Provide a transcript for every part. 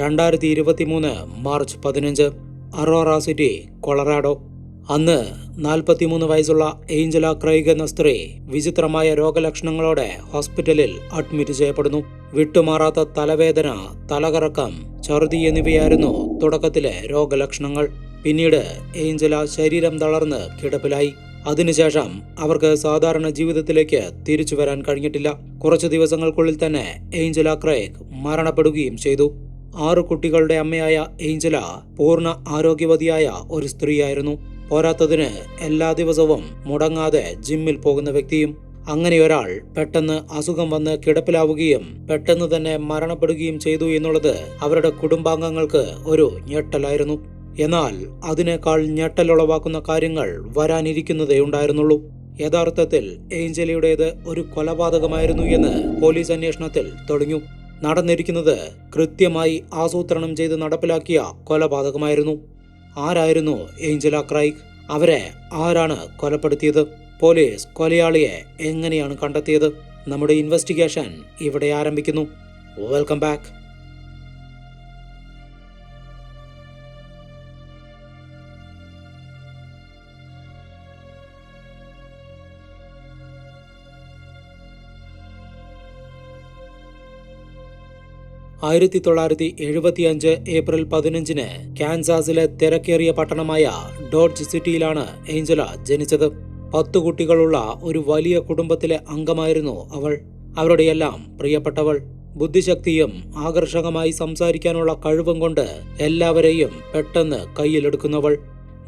രണ്ടായിരത്തി ഇരുപത്തി മൂന്ന് മാർച്ച് പതിനഞ്ച് അറോറ സിറ്റി കൊളറാഡോ. അന്ന് നാൽപ്പത്തിമൂന്ന് വയസ്സുള്ള ഏഞ്ചല ക്രൈഗ് എന്ന സ്ത്രീ വിചിത്രമായ രോഗലക്ഷണങ്ങളോടെ ഹോസ്പിറ്റലിൽ അഡ്മിറ്റ് ചെയ്യപ്പെടുന്നു. വിട്ടുമാറാത്ത തലവേദന തലകറക്കം ഛർദി എന്നിവയായിരുന്നു തുടക്കത്തിലെ രോഗലക്ഷണങ്ങൾ. പിന്നീട് ഏഞ്ചല ശരീരം തളർന്ന് കിടപ്പിലായി. അതിനുശേഷം അവർക്ക് സാധാരണ ജീവിതത്തിലേക്ക് തിരിച്ചു വരാൻ കഴിഞ്ഞിട്ടില്ല. കുറച്ചു ദിവസങ്ങൾക്കുള്ളിൽ തന്നെ ഏഞ്ചല ക്രൈഗ് മരണപ്പെടുകയും ചെയ്തു. ആറു കുട്ടികളുടെ അമ്മയായ ഏഞ്ചല പൂർണ ആരോഗ്യവതിയായ ഒരു സ്ത്രീയായിരുന്നു. പോരാത്തതിന് എല്ലാ ദിവസവും മുടങ്ങാതെ ജിമ്മിൽ പോകുന്ന വ്യക്തിയും അങ്ങനെ ഒരാൾ പെട്ടെന്ന് അസുഖം വന്ന് കിടപ്പിലാവുകയും പെട്ടെന്ന് തന്നെ മരണപ്പെടുകയും ചെയ്തു എന്നുള്ളത് അവരുടെ കുടുംബാംഗങ്ങൾക്ക് ഒരു ഞെട്ടലായിരുന്നു. എന്നാൽ അതിനേക്കാൾ ഞെട്ടലുളവാക്കുന്ന കാര്യങ്ങൾ വരാനിരിക്കുന്നതേ ഉണ്ടായിരുന്നുള്ളൂ. യഥാർത്ഥത്തിൽ ഏഞ്ചലിയുടേത് ഒരു കൊലപാതകമായിരുന്നു എന്ന് പോലീസ് അന്വേഷണത്തിൽ തെളിഞ്ഞു. നടന്നിരിക്കുന്നത് കൃത്യമായി ആസൂത്രണം ചെയ്ത് നടപ്പിലാക്കിയ കൊലപാതകമായിരുന്നു. ആരായിരുന്നു ഏഞ്ചല ക്രൈക്ക് അവരെ ആരാണ് കൊലപ്പെടുത്തിയത്? പോലീസ് കൊലയാളിയെ എങ്ങനെയാണ് കണ്ടെത്തിയത്? നമ്മുടെ ഇൻവെസ്റ്റിഗേഷൻ ഇവിടെ ആരംഭിക്കുന്നു. Welcome back. ആയിരത്തി തൊള്ളായിരത്തി എഴുപത്തിയഞ്ച് ഏപ്രിൽ പതിനഞ്ചിന് കാൻസാസിലെ തിരക്കേറിയ പട്ടണമായ ഡോഡ്ജ് സിറ്റിയിലാണ് ഏഞ്ചല ജനിച്ചത്. പത്തു കുട്ടികളുള്ള ഒരു വലിയ കുടുംബത്തിലെ അംഗമായിരുന്നു അവൾ. അവരുടെയെല്ലാം പ്രിയപ്പെട്ടവൾ. ബുദ്ധിശക്തിയും ആകർഷകമായി സംസാരിക്കാനുള്ള കഴിവും കൊണ്ട് എല്ലാവരെയും പെട്ടെന്ന് കയ്യിലെടുക്കുന്നവൾ.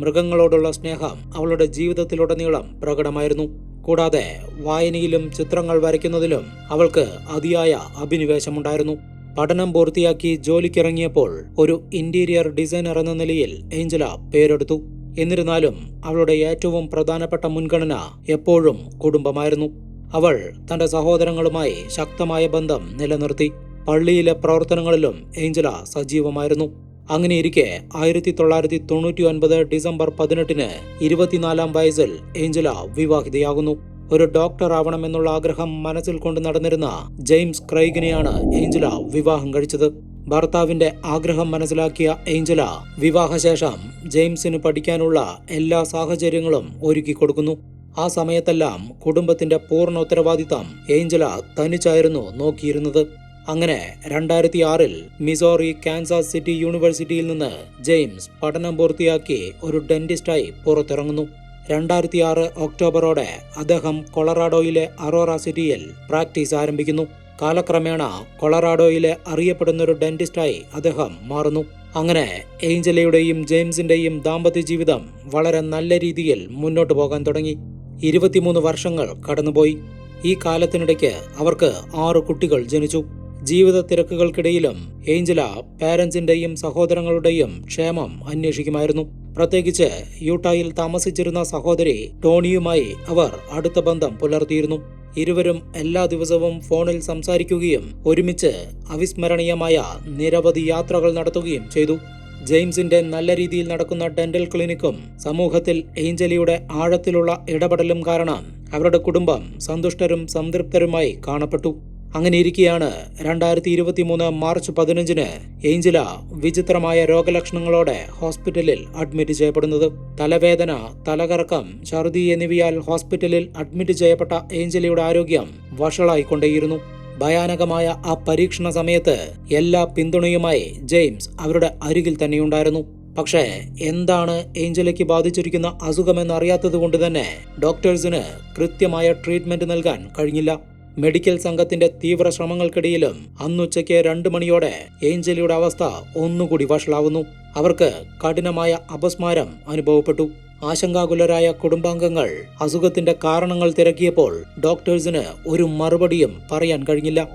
മൃഗങ്ങളോടുള്ള സ്നേഹം അവളുടെ ജീവിതത്തിലുടനീളം പ്രകടമായിരുന്നു. കൂടാതെ വായനയിലും ചിത്രങ്ങൾ വരയ്ക്കുന്നതിലും അവൾക്ക് അതിയായ അഭിനിവേശമുണ്ടായിരുന്നു. പഠനം പൂർത്തിയാക്കി ജോലിക്കിറങ്ങിയപ്പോൾ ഒരു ഇന്റീരിയർ ഡിസൈനർ എന്ന നിലയിൽ ഏഞ്ചല പേരെടുത്തു. എന്നിരുന്നാലും അവളുടെ ഏറ്റവും പ്രധാനപ്പെട്ട മുൻഗണന എപ്പോഴും കുടുംബമായിരുന്നു. അവൾ തന്റെ സഹോദരങ്ങളുമായി ശക്തമായ ബന്ധം നിലനിർത്തി. പള്ളിയിലെ പ്രവർത്തനങ്ങളിലും ഏഞ്ചല സജീവമായിരുന്നു. അങ്ങനെയിരിക്കെ ആയിരത്തി തൊള്ളായിരത്തി തൊണ്ണൂറ്റി ഒൻപത് ഡിസംബർ പതിനെട്ടിന് ഇരുപത്തിനാലാം വയസ്സിൽ ഏഞ്ചല വിവാഹിതയാകുന്നു. ഒരു ഡോക്ടർ ആവണമെന്നുള്ള ആഗ്രഹം മനസ്സിൽ കൊണ്ട് നടന്നിരുന്ന ജെയിംസ് ക്രൈഗിനെയാണ് ഏഞ്ചല വിവാഹം കഴിച്ചത്. ഭർത്താവിന്റെ ആഗ്രഹം മനസ്സിലാക്കിയ ഏഞ്ചല വിവാഹശേഷം ജെയിംസിന് പഠിക്കാനുള്ള എല്ലാ സാഹചര്യങ്ങളും ഒരുക്കി കൊടുക്കുന്നു. ആ സമയത്തെല്ലാം കുടുംബത്തിന്റെ പൂർണ ഉത്തരവാദിത്തം ഏഞ്ചല തനിച്ചായിരുന്നു നോക്കിയിരുന്നത്. അങ്ങനെ രണ്ടായിരത്തി ആറിൽ മിസോറി കാൻസാസ് സിറ്റി യൂണിവേഴ്സിറ്റിയിൽ നിന്ന് ജെയിംസ് പഠനം പൂർത്തിയാക്കി ഒരു ഡെന്റിസ്റ്റായി പുറത്തിറങ്ങുന്നു. രണ്ടായിരത്തി ആറ് ഒക്ടോബറോടെ അദ്ദേഹം കൊളറാഡോയിലെ അറോറ സിറ്റിയിൽ പ്രാക്ടീസ് ആരംഭിക്കുന്നു. കാലക്രമേണ കൊളറാഡോയിലെ അറിയപ്പെടുന്ന ഒരു ഡെന്റിസ്റ്റായി അദ്ദേഹം മാറുന്നു. അങ്ങനെ ഏഞ്ചലയുടെയും ജെയിംസിന്റെയും ദാമ്പത്യ ജീവിതം വളരെ നല്ല രീതിയിൽ മുന്നോട്ട് പോകാൻ തുടങ്ങി. ഇരുപത്തിമൂന്ന് വർഷങ്ങൾ കടന്നുപോയി. ഈ കാലത്തിനിടയ്ക്ക് അവർക്ക് ആറ് കുട്ടികൾ ജനിച്ചു. ജീവിത തിരക്കുകൾക്കിടയിലും ഏഞ്ചല പാരന്റ്സിന്റെയും സഹോദരങ്ങളുടെയും ക്ഷേമം അന്വേഷിക്കുമായിരുന്നു. പ്രത്യേകിച്ച് യൂട്ടായിൽ താമസിച്ചിരുന്ന സഹോദരി ടോണിയുമായി അവർ അടുത്ത ബന്ധം പുലർത്തിയിരുന്നു. ഇരുവരും എല്ലാ ദിവസവും ഫോണിൽ സംസാരിക്കുകയും ഒരുമിച്ച് അവിസ്മരണീയമായ നിരവധി യാത്രകൾ നടത്തുകയും ചെയ്തു. ജെയിംസിന്റെ നല്ല രീതിയിൽ നടക്കുന്ന ഡെന്റൽ ക്ലിനിക്കും സമൂഹത്തിൽ ഏഞ്ചലിയുടെ ആഴത്തിലുള്ള ഇടപെടലും കാരണം അവരുടെ കുടുംബം സന്തുഷ്ടരും സംതൃപ്തരുമായി കാണപ്പെട്ടു. അങ്ങനെ ഇരിക്കെയാണ് രണ്ടായിരത്തി ഇരുപത്തി മൂന്ന് മാർച്ച് പതിനഞ്ചിന് ഏഞ്ചല വിചിത്രമായ രോഗലക്ഷണങ്ങളോടെ ഹോസ്പിറ്റലിൽ അഡ്മിറ്റ് ചെയ്യപ്പെടുന്നത്. തലവേദന തലകറക്കം ഛർദി എന്നിവയാൽ ഹോസ്പിറ്റലിൽ അഡ്മിറ്റ് ചെയ്യപ്പെട്ട ഏഞ്ചലയുടെ ആരോഗ്യം വഷളായിക്കൊണ്ടേയിരുന്നു. ഭയാനകമായ ആ പരീക്ഷണ സമയത്ത് എല്ലാ പിന്തുണയുമായി ജെയിംസ് അവരുടെ അരികിൽ തന്നെയുണ്ടായിരുന്നു. പക്ഷേ എന്താണ് ഏഞ്ചലയ്ക്ക് ബാധിച്ചിരിക്കുന്ന അസുഖമെന്ന് അറിയാത്തത് കൊണ്ട് തന്നെ ഡോക്ടേഴ്സിന് കൃത്യമായ ട്രീറ്റ്മെന്റ് നൽകാൻ കഴിഞ്ഞില്ല. മെഡിക്കൽ സംഘത്തിന്റെ തീവ്ര ശ്രമങ്ങൾക്കിടയിലും അന്നുച്ചയ്ക്ക് രണ്ട് മണിയോടെ ഏഞ്ചലിയുടെ അവസ്ഥ ഒന്നുകൂടി വഷളാവുന്നു. അവർക്ക് കഠിനമായ അപസ്മാരം അനുഭവപ്പെട്ടു. ആശങ്കാകുലരായ കുടുംബാംഗങ്ങൾ അസുഖത്തിന്റെ കാരണങ്ങൾ തിരക്കിയപ്പോൾ ഡോക്ടേഴ്സിന് ഒരു മറുപടിയും പറയാൻ കഴിഞ്ഞില്ല.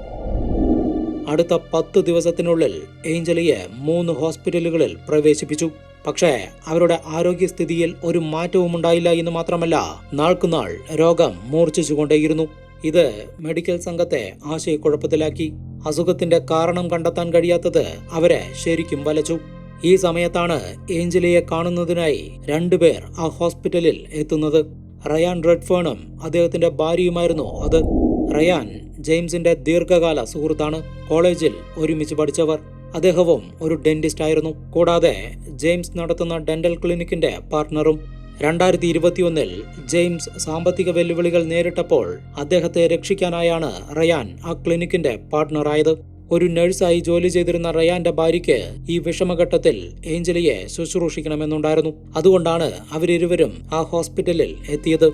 അടുത്ത പത്ത് ദിവസത്തിനുള്ളിൽ ഏഞ്ചലിയെ മൂന്ന് ഹോസ്പിറ്റലുകളിൽ പ്രവേശിപ്പിച്ചു. പക്ഷേ അവരുടെ ആരോഗ്യസ്ഥിതിയിൽ ഒരു മാറ്റവും ഉണ്ടായില്ല എന്ന് മാത്രമല്ല നാൾക്കുനാൾ രോഗം മൂർച്ഛിച്ചുകൊണ്ടേയിരുന്നു. ഇത് മെഡിക്കൽ സംഘത്തെ ആശയക്കുഴപ്പത്തിലാക്കി. അസുഖത്തിന്റെ കാരണം കണ്ടെത്താൻ കഴിയാത്തത് അവരെ ശരിക്കും വലച്ചു. ഈ സമയത്താണ് ഏഞ്ചലിയെ കാണുന്നതിനായി രണ്ടുപേർ ആ ഹോസ്പിറ്റലിൽ എത്തുന്നത്. റയാൻ റെഡ്ഫേണും അദ്ദേഹത്തിന്റെ ഭാര്യയുമായിരുന്നു അത്. റയാൻ ജെയിംസിന്റെ ദീർഘകാല സുഹൃത്താണ്. കോളേജിൽ ഒരുമിച്ച് പഠിച്ചവർ. അദ്ദേഹവും ഒരു ഡെന്റിസ്റ്റ് ആയിരുന്നു കൂടാതെ ജെയിംസ് നടത്തുന്ന ഡെന്റൽ ക്ലിനിക്കിന്റെ പാർട്ട്ണറും രണ്ടായിരത്തി ഇരുപത്തിയൊന്നിൽ ജെയിംസ് സാമ്പത്തിക വെല്ലുവിളികൾ നേരിട്ടപ്പോൾ അദ്ദേഹത്തെ രക്ഷിക്കാനായാണ് റയാൻ ആ ക്ലിനിക്കിന്റെ പാർട്ട്ണറായത്. ഒരു നഴ്സായി ജോലി ചെയ്തിരുന്ന റയാന്റെ ഭാര്യയ്ക്ക് ഈ വിഷമഘട്ടത്തിൽ ഏഞ്ചലിയെ ശുശ്രൂഷിക്കണമെന്നുണ്ടായിരുന്നു. അതുകൊണ്ടാണ് അവരിരുവരും ആ ഹോസ്പിറ്റലിൽ എത്തിയത്.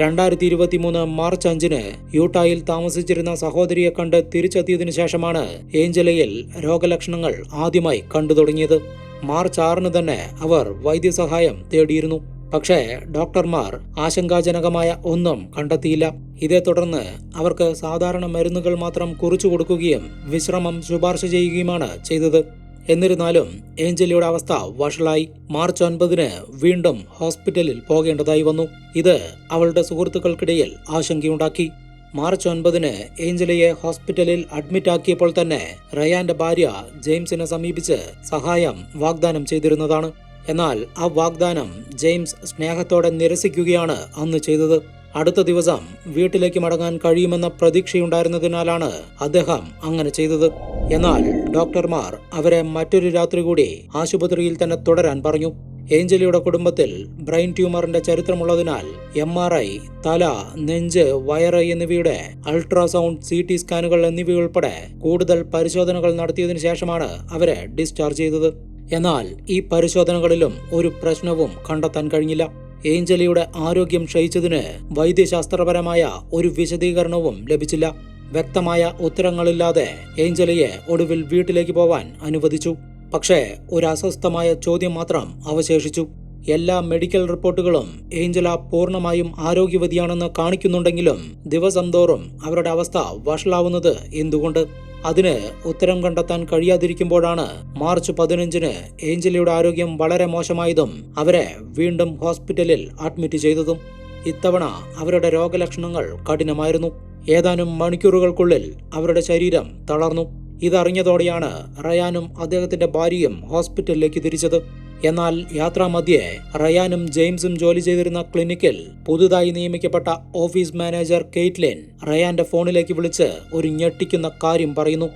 രണ്ടായിരത്തി ഇരുപത്തി മൂന്ന് മാർച്ച് അഞ്ചിന് യൂട്ടായിൽ താമസിച്ചിരുന്ന സഹോദരിയെ കണ്ട് തിരിച്ചെത്തിയതിനു ശേഷമാണ് ഏഞ്ചലയിൽ രോഗലക്ഷണങ്ങൾ ആദ്യമായി കണ്ടു തുടങ്ങിയത് മാർച്ച് ആറിന് തന്നെ അവർ വൈദ്യസഹായം തേടിയിരുന്നു. പക്ഷേ ഡോക്ടർമാർ ആശങ്കാജനകമായ ഒന്നും കണ്ടെത്തിയില്ല. ഇതേ തുടർന്ന് അവർക്ക് സാധാരണ മരുന്നുകൾ മാത്രം കുറിച്ചു കൊടുക്കുകയും വിശ്രമം ശുപാർശ ചെയ്യുകയുമാണ് ചെയ്തത്. എന്നിരുന്നാലും ഏഞ്ചലിയുടെ അവസ്ഥ വഷളായി. മാർച്ച് ഒൻപതിന് വീണ്ടും ഹോസ്പിറ്റലിൽ പോകേണ്ടതായി വന്നു. ഇത് അവളുടെ സുഹൃത്തുക്കൾക്കിടയിൽ ആശങ്കയുണ്ടാക്കി. മാർച്ച് ഒൻപതിന് ഏഞ്ചലിയെ ഹോസ്പിറ്റലിൽ അഡ്മിറ്റ് ആക്കിയപ്പോൾ തന്നെ റയാന്റെ ഭാര്യ ജെയിംസിനെ സമീപിച്ച് സഹായം വാഗ്ദാനം ചെയ്തിരുന്നതാണ്. എന്നാൽ ആ വാഗ്ദാനം ജെയിംസ് സ്നേഹത്തോടെ നിരസിക്കുകയാണ് അന്ന് ചെയ്തത്. അടുത്ത ദിവസം വീട്ടിലേക്ക് മടങ്ങാൻ കഴിയുമെന്ന പ്രതീക്ഷയുണ്ടായിരുന്നതിനാലാണ് അദ്ദേഹം അങ്ങനെ ചെയ്തത്. എന്നാൽ ഡോക്ടർമാർ അവരെ മറ്റൊരു രാത്രി കൂടി ആശുപത്രിയിൽ തന്നെ തുടരാൻ പറഞ്ഞു. ഏഞ്ചലിയുടെ കുടുംബത്തിൽ ബ്രെയിൻ ട്യൂമറിന്റെ ചരിത്രമുള്ളതിനാൽ എം ആർ ഐ തല നെഞ്ച് വയറ് എന്നിവയുടെ അൾട്രാസൗണ്ട് സി ടി സ്കാനുകൾ എന്നിവയുൾപ്പെടെ കൂടുതൽ പരിശോധനകൾ നടത്തിയതിനു ശേഷമാണ് അവരെ ഡിസ്ചാർജ് ചെയ്തത്. എന്നാൽ ഈ പരിശോധനകളിലും ഒരു പ്രശ്നവും കണ്ടെത്താൻ കഴിഞ്ഞില്ല. ഏഞ്ചലിയുടെ ആരോഗ്യം ക്ഷയിച്ചതിന് വൈദ്യശാസ്ത്രപരമായ ഒരു വിശദീകരണവും ലഭിച്ചില്ല. വ്യക്തമായ ഉത്തരങ്ങളില്ലാതെ ഏഞ്ചലിയെ ഒടുവിൽ വീട്ടിലേക്ക് പോവാൻ അനുവദിച്ചു. പക്ഷേ ഒരു അസ്വസ്ഥമായ ചോദ്യം മാത്രം അവശേഷിച്ചു. എല്ലാ മെഡിക്കൽ റിപ്പോർട്ടുകളും ഏഞ്ചല പൂർണമായും ആരോഗ്യവതിയാണെന്ന് കാണിക്കുന്നുണ്ടെങ്കിലും ദിവസം തോറും അവരുടെ അവസ്ഥ വഷളാവുന്നത് എന്തുകൊണ്ട്? അതിന് ഉത്തരം കണ്ടെത്താൻ കഴിയാതിരിക്കുമ്പോഴാണ് മാർച്ച് പതിനഞ്ചിന് ഏഞ്ചലിയുടെ ആരോഗ്യം വളരെ മോശമായതും അവരെ വീണ്ടും ഹോസ്പിറ്റലിൽ അഡ്മിറ്റ് ചെയ്തതും ഇത്തവണ അവരുടെ രോഗലക്ഷണങ്ങൾ കഠിനമായിരുന്നു. ഏതാനും മണിക്കൂറുകൾക്കുള്ളിൽ അവരുടെ ശരീരം തളർന്നു. ഇതറിഞ്ഞതോടെയാണ് റയാനും അദ്ദേഹത്തിന്റെ ഭാര്യയും ഹോസ്പിറ്റലിലേക്ക് തിരിച്ചത്. എന്നാൽ യാത്രാമധ്യേ റയാനും ജെയിംസും ജോലി ചെയ്തിരുന്ന ക്ലിനിക്കിൽ പുതുതായി നിയമിക്കപ്പെട്ട ഓഫീസ് മാനേജർ കെയ്റ്റ്ലിൻ റയാന്റെ ഫോണിലേക്ക് വിളിച്ച് ഒരു ഞെട്ടിക്കുന്ന കാര്യം പറയുന്നു.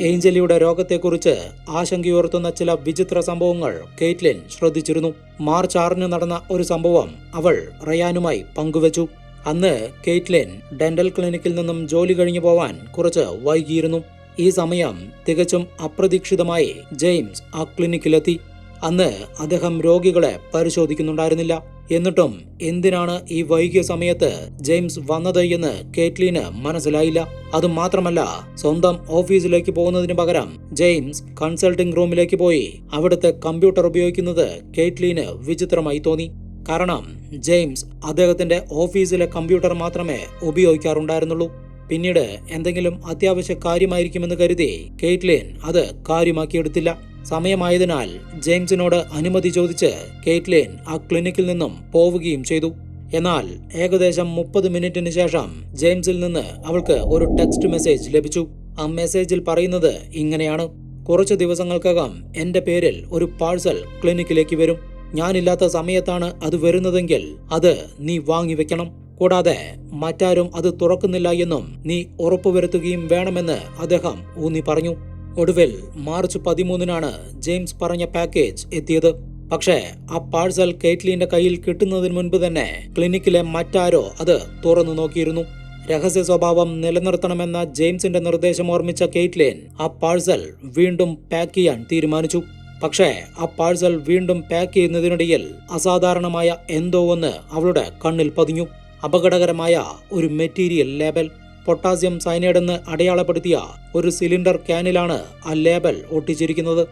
ഏഞ്ചലിയുടെ രോഗത്തെക്കുറിച്ച് ആശങ്കയുയർത്തുന്ന ചില വിചിത്ര സംഭവങ്ങൾ കെയ്റ്റ്ലിൻ ശ്രദ്ധിച്ചിരുന്നു. മാർച്ച് ആറിന് നടന്ന ഒരു സംഭവം അവൾ റയാനുമായി പങ്കുവച്ചു. അന്ന് കെയ്റ്റ്ലിൻ ഡെന്റൽ ക്ലിനിക്കിൽ നിന്നും ജോലി കഴിഞ്ഞു പോവാൻ കുറച്ച് വൈകിയിരുന്നു. ഈ സമയം തികച്ചും അപ്രതീക്ഷിതമായി ജെയിംസ് ആ ക്ലിനിക്കിലെത്തി. അന്ന് അദ്ദേഹം രോഗികളെ പരിശോധിക്കുന്നുണ്ടായിരുന്നില്ല. എന്നിട്ടും എന്തിനാണ് ഈ വൈകിയ സമയത്ത് ജെയിംസ് വന്നത് എന്ന് കേറ്റ്ലീന് മനസ്സിലായില്ല. അതുമാത്രമല്ല സ്വന്തം ഓഫീസിലേക്ക് പോകുന്നതിന് പകരം ജെയിംസ് കൺസൾട്ടിംഗ് റൂമിലേക്ക് പോയി. അവിടുത്തെ കമ്പ്യൂട്ടർ ഉപയോഗിക്കുന്നത് കേറ്റ്ലീന് വിചിത്രമായി തോന്നി. കാരണം ജെയിംസ് അദ്ദേഹത്തിന്റെ ഓഫീസിലെ കമ്പ്യൂട്ടർ മാത്രമേ ഉപയോഗിക്കാറുണ്ടായിരുന്നുള്ളൂ. പിന്നീട് എന്തെങ്കിലും അത്യാവശ്യ കാര്യമായിരിക്കുമെന്ന് കരുതി കെയ്റ്റ്ലിൻ അത് കാര്യമാക്കിയെടുത്തില്ല. സമയമായതിനാൽ ജെയിംസിനോട് അനുമതി ചോദിച്ച് കെയ്റ്റ്ലിൻ ആ ക്ലിനിക്കിൽ നിന്നും പോവുകയും ചെയ്തു. എന്നാൽ ഏകദേശം മുപ്പത് മിനിറ്റിന് ശേഷം ജെയിംസിൽ നിന്ന് അവൾക്ക് ഒരു ടെക്സ്റ്റ് മെസ്സേജ് ലഭിച്ചു. ആ മെസ്സേജിൽ പറയുന്നത് ഇങ്ങനെയാണ്. കുറച്ച് ദിവസങ്ങൾക്കകം എന്റെ പേരിൽ ഒരു പാഴ്സൽ ക്ലിനിക്കിലേക്ക് വരും. ഞാനില്ലാത്ത സമയത്താണ് അത് വരുന്നതെങ്കിൽ അത് നീ വാങ്ങിവെക്കണം കൂടാതെ മറ്റാരും അത് തുറക്കുന്നില്ല എന്നും നീ ഉറപ്പുവരുത്തുകയും വേണമെന്ന് അദ്ദേഹം ഊന്നി പറഞ്ഞു. ഒടുവിൽ മാർച്ച് പതിമൂന്നിനാണ് ജെയിംസ് പറഞ്ഞ പാക്കേജ് എത്തിയത്. പക്ഷേ ആ പാഴ്സൽ കേറ്റ്ലിന്റെ കയ്യിൽ കിട്ടുന്നതിന് മുൻപ് തന്നെ ക്ലിനിക്കിലെ മറ്റാരോ അത് തുറന്നു നോക്കിയിരുന്നു. രഹസ്യ സ്വഭാവം നിലനിർത്തണമെന്ന ജെയിംസിന്റെ നിർദ്ദേശം ഓർമ്മിച്ച കെയ്റ്റ്ലിൻ ആ പാഴ്സൽ വീണ്ടും പാക്ക് ചെയ്യാൻ തീരുമാനിച്ചു. പക്ഷേ ആ പാഴ്സൽ വീണ്ടും പാക്ക് ചെയ്യുന്നതിനിടയിൽ അസാധാരണമായ എന്തോ ഒന്ന് അവളുടെ കണ്ണിൽ പതിഞ്ഞു. അപകടകരമായ ഒരു മെറ്റീരിയൽ ലേബൽ. പൊട്ടാസ്യം സൈനൈഡ് എന്ന് അടയാളപ്പെടുത്തിയ ഒരു സിലിണ്ടർ ക്യാനിലാണ് ആ ലേബൽ ഒട്ടിച്ചിരിക്കുന്നത്.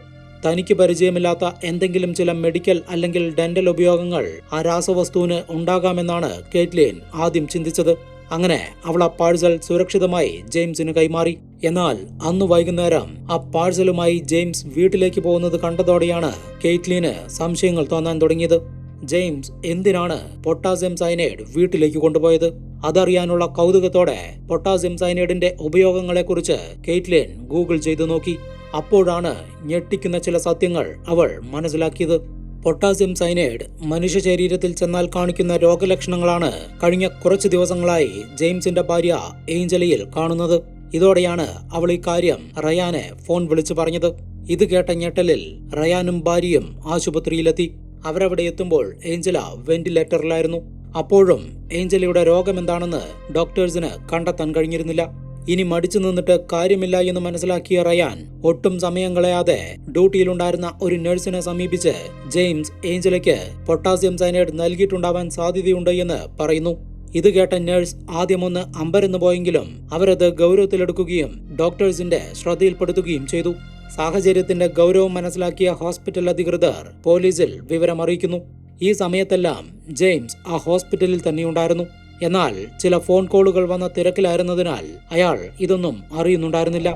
തനിക്ക് പരിചയമില്ലാത്ത എന്തെങ്കിലും ചില മെഡിക്കൽ അല്ലെങ്കിൽ ഡെന്റൽ ഉപയോഗങ്ങൾ ആ രാസവസ്തുവിന് ഉണ്ടാകാമെന്നാണ് കേറ്റ്ലിൻ ആദ്യം ചിന്തിച്ചത്. അങ്ങനെ അവൾ ആ പാഴ്സൽ സുരക്ഷിതമായി ജെയിംസിന് കൈമാറി. എന്നാൽ അന്ന് വൈകുന്നേരം ആ പാഴ്സലുമായി ജെയിംസ് വീട്ടിലേക്ക് പോകുന്നത് കണ്ടതോടെയാണ് കെയ്റ്റ്ലിന് സംശയങ്ങൾ തോന്നാൻ തുടങ്ങിയത്. ജെയിംസ് എന്തിനാണ് പൊട്ടാസ്യം സൈനൈഡ് വീട്ടിലേക്ക് കൊണ്ടുപോയത്? അതറിയാനുള്ള കൗതുകത്തോടെ പൊട്ടാസ്യം സൈനൈഡിന്റെ ഉപയോഗങ്ങളെക്കുറിച്ച് കെയ്റ്റ്ലിൻ ഗൂഗിൾ ചെയ്തു നോക്കി. അപ്പോഴാണ് ഞെട്ടിക്കുന്ന ചില സത്യങ്ങൾ അവൾ മനസ്സിലാക്കിയത്. പൊട്ടാസ്യം സൈനൈഡ് മനുഷ്യ ശരീരത്തിൽ ചെന്നാൽ കാണിക്കുന്ന രോഗലക്ഷണങ്ങളാണ് കഴിഞ്ഞ കുറച്ച് ദിവസങ്ങളായി ജെയിംസിന്റെ ഭാര്യ ഏഞ്ചലിയിൽ കാണുന്നത്. ഇതോടെയാണ് അവൾ ഈ കാര്യം റയാനെ ഫോൺ വിളിച്ചു പറഞ്ഞത്. ഇത് കേട്ട ഞെട്ടലിൽ റയാനും ഭാര്യയും ആശുപത്രിയിലെത്തി. അവരവിടെ എത്തുമ്പോൾ ഏഞ്ചല വെന്റിലേറ്ററിലായിരുന്നു. അപ്പോഴും ഏഞ്ചലിയുടെ രോഗമെന്താണെന്ന് ഡോക്ടേഴ്സിന് കണ്ടെത്താൻ കഴിഞ്ഞിരുന്നില്ല. ഇനി മടിച്ചു നിന്നിട്ട് കാര്യമില്ല എന്ന് മനസ്സിലാക്കിയ റയാൻ ഒട്ടും സമയം കളയാതെ ഡ്യൂട്ടിയിലുണ്ടായിരുന്ന ഒരു നഴ്സിനെ സമീപിച്ച് ജെയിംസ് ഏഞ്ചലയ്ക്ക് പൊട്ടാസ്യം സൈനൈഡ് നൽകിയിട്ടുണ്ടാവാൻ സാധ്യതയുണ്ട് എന്ന് പറയുന്നു. ഇത് കേട്ട നഴ്സ് ആദ്യമൊന്ന് അമ്പരന്ന് പോയെങ്കിലും അവരത് ഗൗരവത്തിലെടുക്കുകയും ഡോക്ടേഴ്സിന്റെ ശ്രദ്ധയിൽപ്പെടുത്തുകയും ചെയ്തു. സാഹചര്യത്തിന്റെ ഗൗരവം മനസ്സിലാക്കിയ ഹോസ്പിറ്റൽ അധികൃതർ പോലീസിൽ വിവരമറിയിക്കുന്നു. ഈ സമയത്തെല്ലാം ജെയിംസ് ആ ഹോസ്പിറ്റലിൽ തന്നെയുണ്ടായിരുന്നു. എന്നാൽ ചില ഫോൺ കോളുകൾ വന്ന തിരക്കിലായിരുന്നതിനാൽ അയാൾ ഇതൊന്നും അറിയുന്നുണ്ടായിരുന്നില്ല.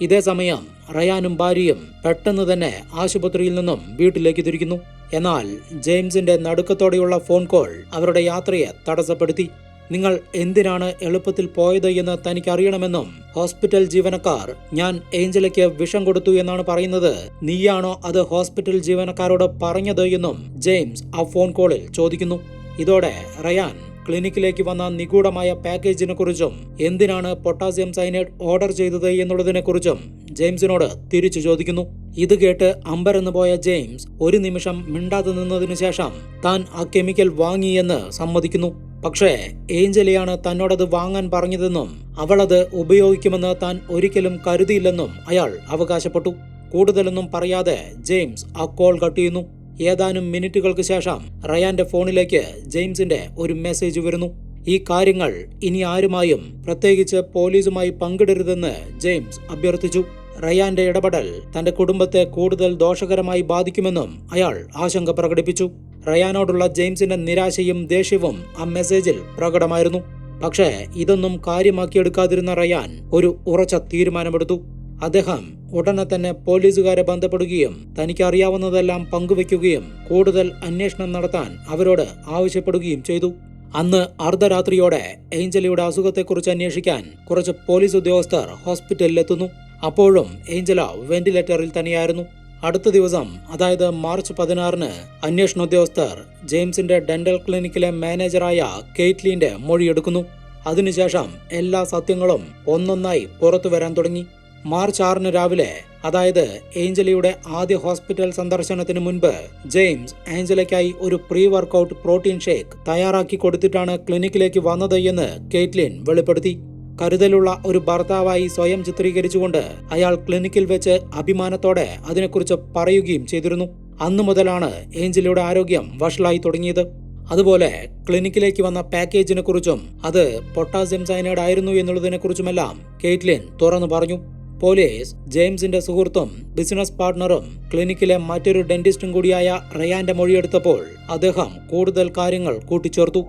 ഇതേ സമയം റയാനും ഭാര്യയും പെട്ടെന്ന് തന്നെ ആശുപത്രിയിൽ നിന്നും വീട്ടിലേക്ക് തിരിക്കുന്നു. എന്നാൽ ജെയിംസിന്റെ നടുക്കത്തോടെയുള്ള ഫോൺ കോൾ അവരുടെ യാത്രയെ തടസ്സപ്പെടുത്തി. നിങ്ങൾ എന്തിനാണ് എളുപ്പത്തിൽ പോയത് എന്ന് തനിക്കറിയണമെന്നും ഹോസ്പിറ്റൽ ജീവനക്കാർ ഞാൻ ഏഞ്ചലയ്ക്ക് വിഷം കൊടുത്തു എന്നാണ് പറയുന്നത്. നീയാണോ അത് ഹോസ്പിറ്റൽ ജീവനക്കാരോട് പറഞ്ഞത് എന്നും ജെയിംസ് ആ ഫോൺ കോളിൽ ചോദിക്കുന്നു. ഇതോടെ റയാൻ ക്ലിനിക്കിലേക്ക് വന്ന നിഗൂഢമായ പാക്കേജിനെ കുറിച്ചും എന്തിനാണ് പൊട്ടാസ്യം സൈനൈഡ് ഓർഡർ ചെയ്തത് എന്നുള്ളതിനെ കുറിച്ചും ജെയിംസിനോട് തിരിച്ചു ചോദിക്കുന്നു. ഇത് കേട്ട് അമ്പരന്ന് പോയ ജെയിംസ് ഒരു നിമിഷം മിണ്ടാതെ നിന്നതിനു ശേഷം താൻ ആ കെമിക്കൽ വാങ്ങിയെന്ന് സമ്മതിക്കുന്നു. പക്ഷേ ഏഞ്ചലിയാണ് തന്നോടത് വാങ്ങാൻ പറഞ്ഞതെന്നും അവളത് ഉപയോഗിക്കുമെന്ന് താൻ ഒരിക്കലും കരുതിയില്ലെന്നും അയാൾ അവകാശപ്പെട്ടു. കൂടുതലൊന്നും പറയാതെ ജെയിംസ് ആ കോൾ കട്ട് ചെയ്യുന്നു. ഏതാനും മിനിറ്റുകൾക്ക് ശേഷം റയാന്റെ ഫോണിലേക്ക് ജെയിംസിന്റെ ഒരു മെസ്സേജ് വരുന്നു. ഈ കാര്യങ്ങൾ ഇനി ആരുമായും പ്രത്യേകിച്ച് പോലീസുമായി പങ്കിടരുതെന്ന് ജെയിംസ് അഭ്യർത്ഥിച്ചു. റയാന്റെ ഇടപെടൽ തന്റെ കുടുംബത്തെ കൂടുതൽ ദോഷകരമായി ബാധിക്കുമെന്നും അയാൾ ആശങ്ക പ്രകടിപ്പിച്ചു. റയാനോടുള്ള ജെയിംസിന്റെ നിരാശയും ദേഷ്യവും ആ മെസ്സേജിൽ പ്രകടമായിരുന്നു. പക്ഷേ ഇതൊന്നും കാര്യമാക്കിയെടുക്കാതിരുന്ന റയാൻ ഒരു ഉറച്ച തീരുമാനമെടുത്തു. അദ്ദേഹം ഉടനെ തന്നെ പോലീസുകാരെ ബന്ധപ്പെടുകയും തനിക്ക് അറിയാവുന്നതെല്ലാം പങ്കുവെക്കുകയും കൂടുതൽ അന്വേഷണം നടത്താൻ അവരോട് ആവശ്യപ്പെടുകയും ചെയ്തു. അന്ന് അർദ്ധരാത്രിയോടെ ഏഞ്ചലയുടെ അസുഖത്തെക്കുറിച്ച് അന്വേഷിക്കാൻ കുറച്ച് പോലീസ് ഉദ്യോഗസ്ഥർ ഹോസ്പിറ്റലിലെത്തുന്നു. അപ്പോഴും ഏഞ്ചല വെന്റിലേറ്ററിൽ തന്നെയായിരുന്നു. അടുത്ത ദിവസം അതായത് മാർച്ച് പതിനാറിന് അന്വേഷണ ഉദ്യോഗസ്ഥർ ജെയിംസിന്റെ ഡെന്റൽ ക്ലിനിക്കിലെ മാനേജറായ കെയ്റ്റ്ലിന്റെ മൊഴിയെടുക്കുന്നു. അതിനുശേഷം എല്ലാ സത്യങ്ങളും ഒന്നൊന്നായി പുറത്തു വരാൻ തുടങ്ങി. മാർച്ച് ആറിന് രാവിലെ അതായത് ഏഞ്ചലിയുടെ ആദ്യ ഹോസ്പിറ്റൽ സന്ദർശനത്തിന് മുൻപ് ജെയിംസ് ഏഞ്ചലയ്ക്കായി ഒരു പ്രീ വർക്കൗട്ട് പ്രോട്ടീൻ ഷേക്ക് തയ്യാറാക്കി കൊടുത്തിട്ടാണ് ക്ലിനിക്കിലേക്ക് വന്നത് എന്ന് കേറ്റ്ലിൻ വെളിപ്പെടുത്തി. കരുതലുള്ള ഒരു ഭർത്താവായി സ്വയം ചിത്രീകരിച്ചുകൊണ്ട് അയാൾ ക്ലിനിക്കിൽ വെച്ച് അഭിമാനത്തോടെ അതിനെക്കുറിച്ച് പറയുകയും ചെയ്തിരുന്നു. അന്നു മുതലാണ് ഏഞ്ചലിയുടെ ആരോഗ്യം വഷളായി തുടങ്ങിയത്. അതുപോലെ ക്ലിനിക്കിലേക്ക് വന്ന പാക്കേജിനെക്കുറിച്ചും അത് പൊട്ടാസ്യം സൈനൈഡ് ആയിരുന്നു എന്നുള്ളതിനെക്കുറിച്ചുമെല്ലാം കെയ്റ്റ്ലിൻ തുറന്നു പറഞ്ഞു. പോലീസ് ജെയിംസിന്റെ സുഹൃത്തും ബിസിനസ് പാർട്ണറും ക്ലിനിക്കിലെ മറ്റൊരു ഡെന്റിസ്റ്റും കൂടിയായ റയാന്റെ മൊഴിയെടുത്തപ്പോൾ അദ്ദേഹം കൂടുതൽ കാര്യങ്ങൾ കൂട്ടിച്ചേർത്തു.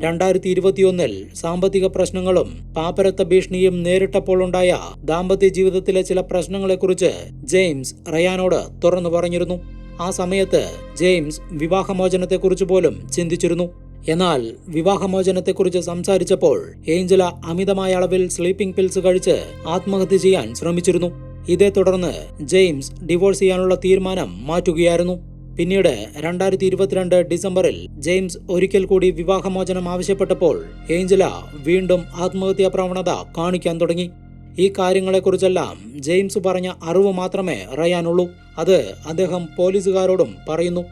രണ്ടായിരത്തി ഇരുപത്തിയൊന്നിൽ സാമ്പത്തിക പ്രശ്നങ്ങളും പാപ്പരത്ത ഭീഷണിയും നേരിട്ടപ്പോൾ ഉണ്ടായ ദാമ്പത്യ ജീവിതത്തിലെ ചില പ്രശ്നങ്ങളെക്കുറിച്ച് ജെയിംസ് റയാനോട് തുറന്നു പറഞ്ഞിരുന്നു. ആ സമയത്ത് ജെയിംസ് വിവാഹമോചനത്തെക്കുറിച്ച് പോലും ചിന്തിച്ചിരുന്നു. എന്നാൽ വിവാഹമോചനത്തെക്കുറിച്ച് സംസാരിച്ചപ്പോൾ ഏഞ്ചല അമിതമായ അളവിൽ സ്ലീപ്പിംഗ് പിൽസ് കഴിച്ച് ആത്മഹത്യ ചെയ്യാൻ ശ്രമിച്ചിരുന്നു. ഇതേ തുടർന്ന് ജെയിംസ് ഡിവോഴ്സ് ചെയ്യാനുള്ള തീരുമാനം മാറ്റുകയായിരുന്നു. പിന്നീട് രണ്ടായിരത്തി ഇരുപത്തിരണ്ട് ഡിസംബറിൽ ജെയിംസ് ഒരിക്കൽ കൂടി വിവാഹമോചനം ആവശ്യപ്പെട്ടപ്പോൾ ഏഞ്ചല വീണ്ടും ആത്മഹത്യാ പ്രവണത കാണിക്കാൻ തുടങ്ങി. ഈ കാര്യങ്ങളെക്കുറിച്ചെല്ലാം ജെയിംസ് പറഞ്ഞ അറിവ് മാത്രമേ റയാനുള്ളൂ അത് അദ്ദേഹം പോലീസുകാരോടും പറയുന്നു.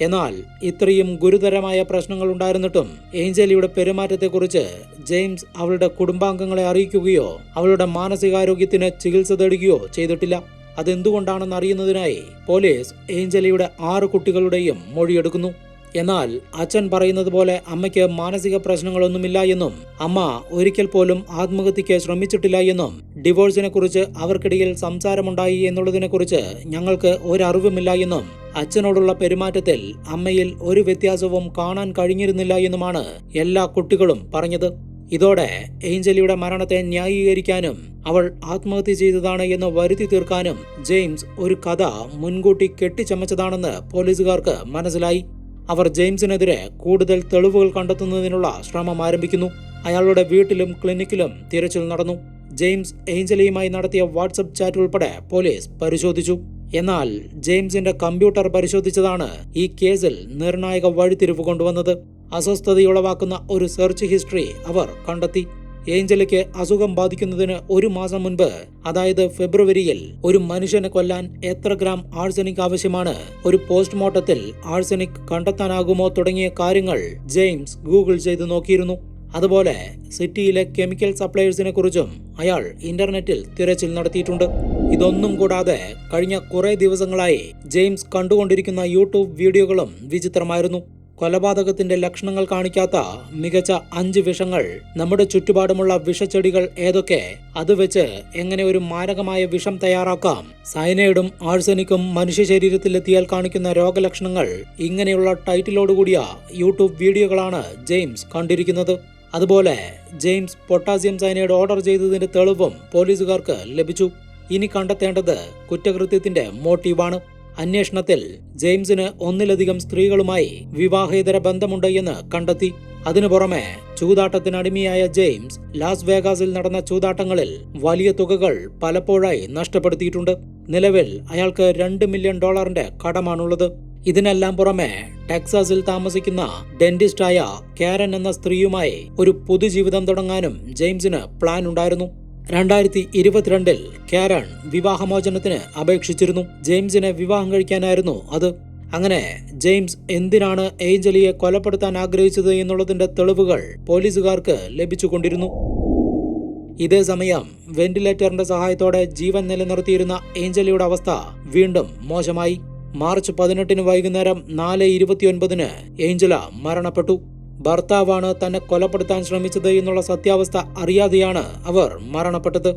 എന്നാൽ ഇത്രയും ഗുരുതരമായ പ്രശ്നങ്ങൾ ഉണ്ടായിരുന്നിട്ടും ഏഞ്ചലിയുടെ പെരുമാറ്റത്തെക്കുറിച്ച് ജെയിംസ് അവളുടെ കുടുംബാംഗങ്ങളെ അറിയിക്കുകയോ അവളുടെ മാനസികാരോഗ്യത്തിന് ചികിത്സ തേടുകയോ ചെയ്തിട്ടില്ല. അതെന്തുകൊണ്ടാണെന്ന് അറിയുന്നതിനായി പോലീസ് ഏഞ്ചലിയുടെ ആറ് കുട്ടികളുടെയും മൊഴിയെടുക്കുന്നു. എന്നാൽ അച്ഛൻ പറയുന്നത് പോലെ അമ്മയ്ക്ക് മാനസിക പ്രശ്നങ്ങളൊന്നുമില്ല എന്നും അമ്മ ഒരിക്കൽ പോലും ആത്മഹത്യയ്ക്ക് ശ്രമിച്ചിട്ടില്ല എന്നും ഡിവോഴ്സിനെ കുറിച്ച് അവർക്കിടയിൽ സംസാരമുണ്ടായി എന്നുള്ളതിനെക്കുറിച്ച് ഞങ്ങൾക്ക് ഒരറിവുമില്ല എന്നും അച്ഛനോടുള്ള പെരുമാറ്റത്തിൽ അമ്മയിൽ ഒരു വ്യത്യാസവും കാണാൻ കഴിഞ്ഞിരുന്നില്ല എന്നുമാണ് എല്ലാ കുട്ടികളും പറഞ്ഞത്. ഇതോടെ ഏഞ്ചലിയുടെ മരണത്തെ ന്യായീകരിക്കാനും അവൾ ആത്മഹത്യ ചെയ്തതാണ് എന്ന് വരുത്തി തീർക്കാനും ജെയിംസ് ഒരു കഥ മുൻകൂട്ടി കെട്ടിച്ചമച്ചതാണെന്ന് പോലീസുകാർക്ക് മനസ്സിലായി. അവർ ജെയിംസിനെതിരെ കൂടുതൽ തെളിവുകൾ കണ്ടെത്തുന്നതിനുള്ള ശ്രമം ആരംഭിക്കുന്നു. അയാളുടെ വീട്ടിലും ക്ലിനിക്കിലും തിരച്ചിൽ നടന്നു. ജെയിംസ് ഏഞ്ചലിയുമായി നടത്തിയ വാട്സപ്പ് ചാറ്റ് ഉൾപ്പെടെ പോലീസ് പരിശോധിച്ചു. എന്നാൽ ജെയിംസിന്റെ കമ്പ്യൂട്ടർ പരിശോധിച്ചതാണ് ഈ കേസിൽ നിർണായക വഴിത്തിരിവ് കൊണ്ടുവന്നത്. അസ്വസ്ഥതയുളവാക്കുന്ന ഒരു സെർച്ച് ഹിസ്റ്ററി അവർ കണ്ടെത്തി. ഏഞ്ചലയ്ക്ക് അസുഖം ബാധിക്കുന്നതിന് ഒരു മാസം മുൻപ് അതായത് ഫെബ്രുവരിയിൽ ഒരു മനുഷ്യനെ കൊല്ലാൻ എത്ര ഗ്രാം ആഴ്സനിക് ആവശ്യമാണ്? ഒരു പോസ്റ്റ്മോർട്ടത്തിൽ ആഴ്സനിക് കണ്ടെത്താനാകുമോ തുടങ്ങിയ കാര്യങ്ങൾ ജെയിംസ് ഗൂഗിൾ ചെയ്ത് നോക്കിയിരുന്നു. അതുപോലെ സിറ്റിയിലെ കെമിക്കൽ സപ്ലയേഴ്സിനെ കുറിച്ചും അയാൾ ഇന്റർനെറ്റിൽ തിരച്ചിൽ നടത്തിയിട്ടുണ്ട്. ഇതൊന്നും കൂടാതെ കഴിഞ്ഞ കുറെ ദിവസങ്ങളായി ജെയിംസ് കണ്ടുകൊണ്ടിരിക്കുന്ന യൂട്യൂബ് വീഡിയോകളും വിചിത്രമായിരുന്നു. കൊലപാതകത്തിന്റെ ലക്ഷണങ്ങൾ കാണിക്കാത്ത മികച്ച അഞ്ച് വിഷങ്ങൾ നമ്മുടെ ചുറ്റുപാടുമുള്ള വിഷച്ചെടികൾ ഏതൊക്കെ? അത് വെച്ച് എങ്ങനെ ഒരു മാരകമായ വിഷം തയ്യാറാക്കാം? സയനൈഡും ആഴ്സനിക്കും മനുഷ്യ ശരീരത്തിലെത്തിയാൽ കാണിക്കുന്ന രോഗലക്ഷണങ്ങൾ ഇങ്ങനെയുള്ള ടൈറ്റിലോടുകൂടിയ യൂട്യൂബ് വീഡിയോകളാണ് ജെയിംസ് കണ്ടിരിക്കുന്നത്. അതുപോലെ ജെയിംസ് പൊട്ടാസ്യം സയനൈഡ് ഓർഡർ ചെയ്തതിന്റെ തെളിവും പോലീസുകാർക്ക് ലഭിച്ചു. ഇനി കണ്ടെത്തേണ്ടത് കുറ്റകൃത്യത്തിന്റെ മോട്ടീവാണ്. അന്വേഷണത്തിൽ ജെയിംസിന് ഒന്നിലധികം സ്ത്രീകളുമായി വിവാഹേതര ബന്ധമുണ്ട് എന്ന് കണ്ടെത്തി. അതിനു പുറമെ ചൂതാട്ടത്തിനടിമയായ ജെയിംസ് ലാസ് വേഗാസിൽ നടന്ന ചൂതാട്ടങ്ങളിൽ വലിയ തുകകൾ പലപ്പോഴായി നഷ്ടപ്പെടുത്തിയിട്ടുണ്ട്. നിലവിൽ അയാൾക്ക് രണ്ട് മില്യൺ ഡോളറിന്റെ കടമാണുള്ളത്. ഇതിനെല്ലാം പുറമെ ടെക്സാസിൽ താമസിക്കുന്ന ഡെന്റിസ്റ്റായ കാരൻ എന്ന സ്ത്രീയുമായി ഒരു പുതുജീവിതം തുടങ്ങാനും ജെയിംസിന് പ്ലാൻ ഉണ്ടായിരുന്നു. രണ്ടായിരത്തി ഇരുപത്തിരണ്ടിൽ കാരൺ വിവാഹമോചനത്തിന് അപേക്ഷിച്ചിരുന്നു. ജെയിംസിനെ വിവാഹം കഴിക്കാനായിരുന്നു അത്. അങ്ങനെ ജെയിംസ് എന്തിനാണ് ഏഞ്ചലിയെ കൊലപ്പെടുത്താൻ ആഗ്രഹിച്ചത് എന്നുള്ളതിന്റെ തെളിവുകൾ പോലീസുകാർക്ക് ലഭിച്ചുകൊണ്ടിരുന്നു. ഇതേ സമയം വെന്റിലേറ്ററിന്റെ സഹായത്തോടെ ജീവൻ നിലനിർത്തിയിരുന്ന ഏഞ്ചലിയുടെ അവസ്ഥ വീണ്ടും മോശമായി. മാർച്ച് പതിനെട്ടിന് വൈകുന്നേരം നാല് ഇരുപത്തിയൊൻപതിന് ഏഞ്ചല മരണപ്പെട്ടു. ഭർത്താവാണ് തന്നെ കൊലപ്പെടുത്താൻ ശ്രമിച്ചത് എന്നുള്ള സത്യാവസ്ഥ അറിയാതെയാണ് അവർ മരണപ്പെട്ടത്.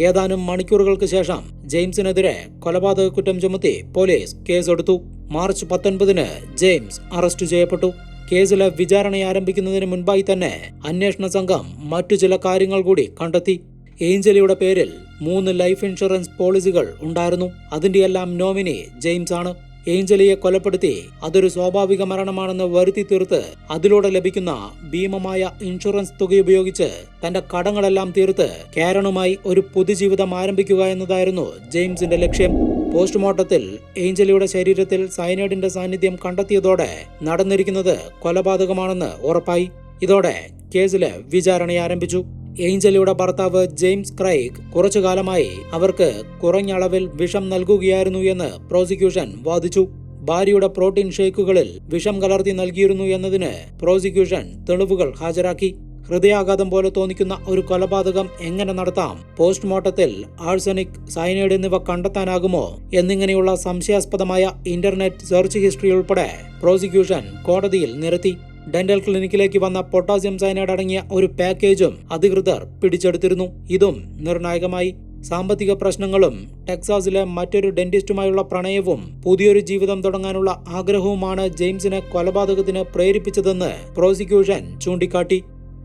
ഏതാനും മണിക്കൂറുകൾക്ക് ശേഷം ജെയിംസിനെതിരെ കൊലപാതക കുറ്റം ചുമത്തി പോലീസ് കേസെടുത്തു. മാർച്ച് പത്തൊൻപതിന് ജെയിംസ് അറസ്റ്റ് ചെയ്യപ്പെട്ടു. കേസിലെ വിചാരണ ആരംഭിക്കുന്നതിന് മുൻപായി തന്നെ അന്വേഷണ സംഘം മറ്റു ചില കാര്യങ്ങൾ കൂടി കണ്ടെത്തി. ഏഞ്ചലിയുടെ പേരിൽ മൂന്ന് ലൈഫ് ഇൻഷുറൻസ് പോളിസികൾ ഉണ്ടായിരുന്നു. അതിന്റെയെല്ലാം നോമിനി ജെയിംസ് ആണ് ഏഞ്ചലിയെ കൊലപ്പെടുത്തി അതൊരു സ്വാഭാവിക മരണമാണെന്ന് വരുത്തി തീർത്ത് അതിലൂടെ ലഭിക്കുന്ന ഭീമമായ ഇൻഷുറൻസ് തുക ഉപയോഗിച്ച് തന്റെ കടങ്ങളെല്ലാം തീർത്ത് കാരണുമായി ഒരു പുതുജീവിതം ആരംഭിക്കുക എന്നതായിരുന്നു ജെയിംസിന്റെ ലക്ഷ്യം. പോസ്റ്റ്മോർട്ടത്തിൽ ഏഞ്ചലിയുടെ ശരീരത്തിൽ സൈനൈഡിന്റെ സാന്നിധ്യം കണ്ടെത്തിയതോടെ നടന്നിരിക്കുന്നത് കൊലപാതകമാണെന്ന് ഉറപ്പായി. ഇതോടെ കേസിലെ വിചാരണ ആരംഭിച്ചു. ഏഞ്ചലിയുടെ ഭർത്താവ് ജെയിംസ് ക്രൈഗ് കുറച്ചു കാലമായി അവർക്ക് കുറഞ്ഞ അളവിൽ വിഷം നൽകുകയായിരുന്നു എന്ന് പ്രോസിക്യൂഷൻ വാദിച്ചു. ഭാര്യയുടെ പ്രോട്ടീൻ ഷേക്കുകളിൽ വിഷം കലർത്തി നൽകിയിരുന്നു എന്നതിന് പ്രോസിക്യൂഷൻ തെളിവുകൾ ഹാജരാക്കി. ഹൃദയാഘാതം പോലെ തോന്നിക്കുന്ന ഒരു കൊലപാതകം എങ്ങനെ നടത്താം പോസ്റ്റ്മോർട്ടത്തിൽ ആഴ്സനിക് സൈനൈഡ് എന്നിവ കണ്ടെത്താനാകുമോ എന്നിങ്ങനെയുള്ള സംശയാസ്പദമായ ഇന്റർനെറ്റ് സെർച്ച് ഹിസ്റ്ററി ഉൾപ്പെടെ പ്രോസിക്യൂഷൻ കോടതിയിൽ നിരത്തി. ഡെന്റൽ ക്ലിനിക്കിലേക്ക് വന്ന പൊട്ടാസ്യം സയനൈഡ് അടങ്ങിയ ഒരു പാക്കേജും അധികൃതർ പിടിച്ചെടുത്തിരുന്നു. ഇതും നിർണായകമായി. സാമ്പത്തിക പ്രശ്നങ്ങളും ടെക്സാസിലെ മറ്റൊരു ഡെന്റിസ്റ്റുമായുള്ള പ്രണയവും പുതിയൊരു ജീവിതം തുടങ്ങാനുള്ള ആഗ്രഹവുമാണ് ജെയിംസിനെ കൊലപാതകത്തിന് പ്രേരിപ്പിച്ചതെന്ന് പ്രോസിക്യൂഷൻ ചൂണ്ടിക്കാട്ടി.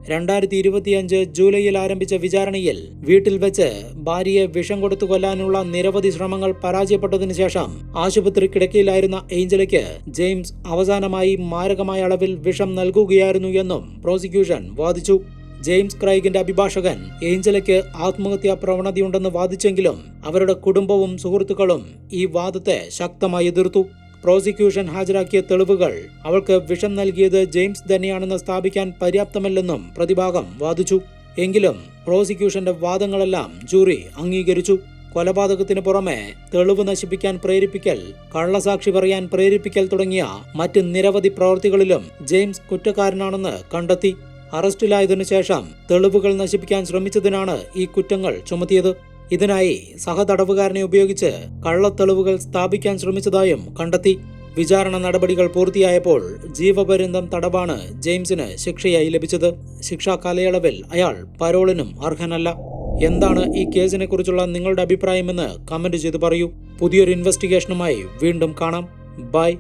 രണ്ടായിരത്തി ഇരുപത്തിയഞ്ച് ജൂലൈയിൽ ആരംഭിച്ച വിചാരണയിൽ വീട്ടിൽ വെച്ച് ഭാര്യയെ വിഷം കൊടുത്തു കൊല്ലാനുള്ള നിരവധി ശ്രമങ്ങൾ പരാജയപ്പെട്ടതിനു ശേഷം ആശുപത്രി കിടക്കയിലായിരുന്ന ഏഞ്ചലയ്ക്ക് ജെയിംസ് അവസാനമായി മാരകമായ അളവിൽ വിഷം നൽകുകയായിരുന്നു എന്നും പ്രോസിക്യൂഷൻ വാദിച്ചു. ജെയിംസ് ക്രൈഗിന്റെ അഭിഭാഷകൻ ഏഞ്ചലയ്ക്ക് ആത്മഹത്യാ പ്രവണതയുണ്ടെന്ന് വാദിച്ചെങ്കിലും അവരുടെ കുടുംബവും സുഹൃത്തുക്കളും ഈ വാദത്തെ ശക്തമായി എതിർത്തു. പ്രോസിക്യൂഷൻ ഹാജരാക്കിയ തെളിവുകൾ. അവൾക്ക് വിഷം നൽകിയത് ജെയിംസ് തന്നെയാണെന്ന് സ്ഥാപിക്കാൻ പര്യാപ്തമല്ലെന്നും പ്രതിഭാഗം വാദിച്ചു. എങ്കിലും പ്രോസിക്യൂഷന്റെ വാദങ്ങളെല്ലാം ജൂറി അംഗീകരിച്ചു. കൊലപാതകത്തിന് പുറമെ തെളിവ് നശിപ്പിക്കാൻ പ്രേരിപ്പിക്കൽ കള്ളസാക്ഷി പറയാൻ പ്രേരിപ്പിക്കൽ തുടങ്ങിയ മറ്റ് നിരവധി പ്രവൃത്തികളിലും ജെയിംസ് കുറ്റക്കാരനാണെന്ന് കണ്ടെത്തി. അറസ്റ്റിലായതിനു ശേഷം തെളിവുകൾ നശിപ്പിക്കാൻ ശ്രമിച്ചതിനാണ് ഈ കുറ്റങ്ങൾ ചുമത്തിയത്. ഇതിനായി സഹതടവുകാരനെ ഉപയോഗിച്ച് കള്ളത്തെളിവുകൾ സ്ഥാപിക്കാൻ ശ്രമിച്ചതായും കണ്ടെത്തി. വിചാരണ നടപടികൾ പൂർത്തിയായപ്പോൾ ജീവപര്യന്തം തടവാണ് ജെയിംസിന് ശിക്ഷയായി ലഭിച്ചത്. ശിക്ഷാ കാലയളവിൽ അയാൾ പരോളിനും അർഹനല്ല. എന്താണ് ഈ കേസിനെ കുറിച്ചുള്ള നിങ്ങളുടെ അഭിപ്രായമെന്ന് കമന്റ് ചെയ്ത് പറയൂ. പുതിയൊരു ഇൻവെസ്റ്റിഗേഷനുമായി വീണ്ടും കാണാം. ബൈ.